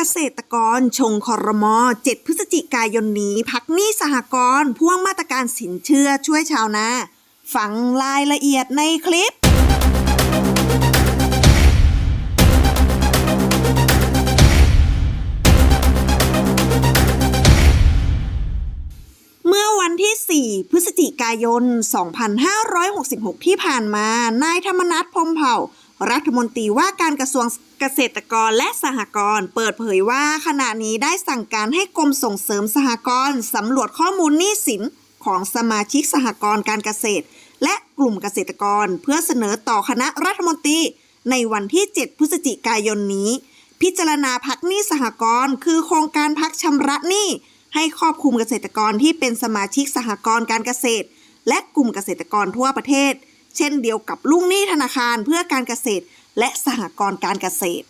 กษตรกรชงคอรมอ7พฤศจิกายนนี้ พักหนี้สหกรณ์พ่วงมาตรการสินเชื่อช่วยชาวนาฟังรายละเอียดในคลิปเมื่อวันที่ 4 พฤศจิกายน 2566 ที่ผ่านมา นายธรรมนัฐพมเผ่า รัฐมนตรีว่าการกระทรวงเกษตรกรและสหกรณ์เปิดเผยว่าขณะนี้ได้สั่งการให้กรมส่งเสริมสหกรณ์สำรวจข้อมูลหนี้สินของสมาชิกสหกรณ์การเกษตร และกลุ่มเกษตรกร เพื่อเสนอต่อคณะรัฐมนตรี ในวันที่ 7 พฤศจิกายนนี้ พิจารณาพักหนี้สหกรณ์คือโครงการพักชำระหนี้ให้ครอบคลุมเกษตรกรที่เป็นสมาชิกสหกรณ์การเกษตร และกลุ่มเกษตรกรทั่วประเทศ เช่นเดียวกับลูกหนี้ธนาคารเพื่อการเกษตร และสหกรณ์การเกษตร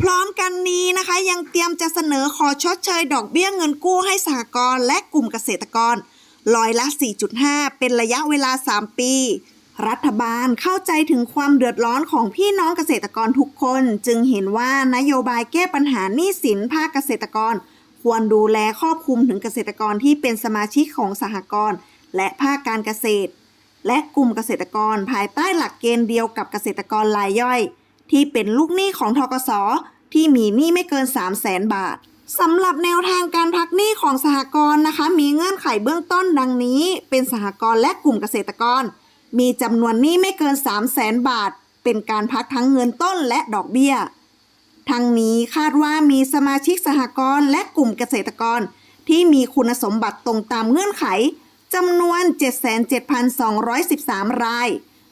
พร้อมกันนี้นะคะยังเตรียมจะเสนอขอชดเชยดอกเบี้ยเงินกู้ให้สหกรณ์และกลุ่มเกษตรกรร้อยละ 4.5 เป็นระยะเวลา 3 ปี รัฐบาลเข้าใจถึงความเดือดร้อนของพี่น้องเกษตรกรทุกคน จึงเห็นว่านโยบายแก้ปัญหาหนี้สินภาคเกษตรกร ควรดูแลครอบคลุมถึงเกษตรกรที่เป็นสมาชิกของสหกรณ์และภาคการเกษตร และกลุ่มเกษตรกรภายใต้หลักเกณฑ์เดียวกับเกษตรกรรายย่อย ที่เป็นลูกหนี้ของทกสที่มีหนี้ไม่เกิน 3 0 0แสนบาทสำหรับแนวทางการพักหนี้ของสหกรณ์นะคะ มีเงื่อนไขเบื้องต้นดังนี้ เป็นสหกรณ์และกลุ่มเกษตรกร มีจำนวนหนี้ไม่เกิน 3 0 0แสนบาท เป็นการพักทั้งเงินต้นและดอกเบี้ย ทั้งนี้คาดว่ามีสมาชิกสหกรณ์และกลุ่มเกษตรกร ที่มีคุณสมบัติตรงตามเงื่อนไข จำนวน 77,213 ราย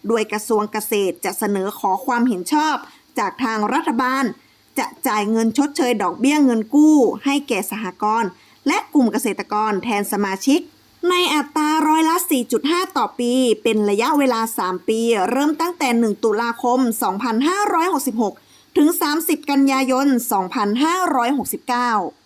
โดยกระทรวงเกษตรจะเสนอขอความเห็นชอบจากทางรัฐบาล จะจ่ายเงินชดเชยดอกเบี้ยเงินกู้ ให้แก่สหกรณ์และกลุ่มเกษตรกรแทนสมาชิก ในอัตราร้อยละ 4.5 ต่อปี เป็นระยะเวลา 3 ปี เริ่มตั้งแต่ 1 ตุลาคม 2566 ถึง 30 กันยายน 2569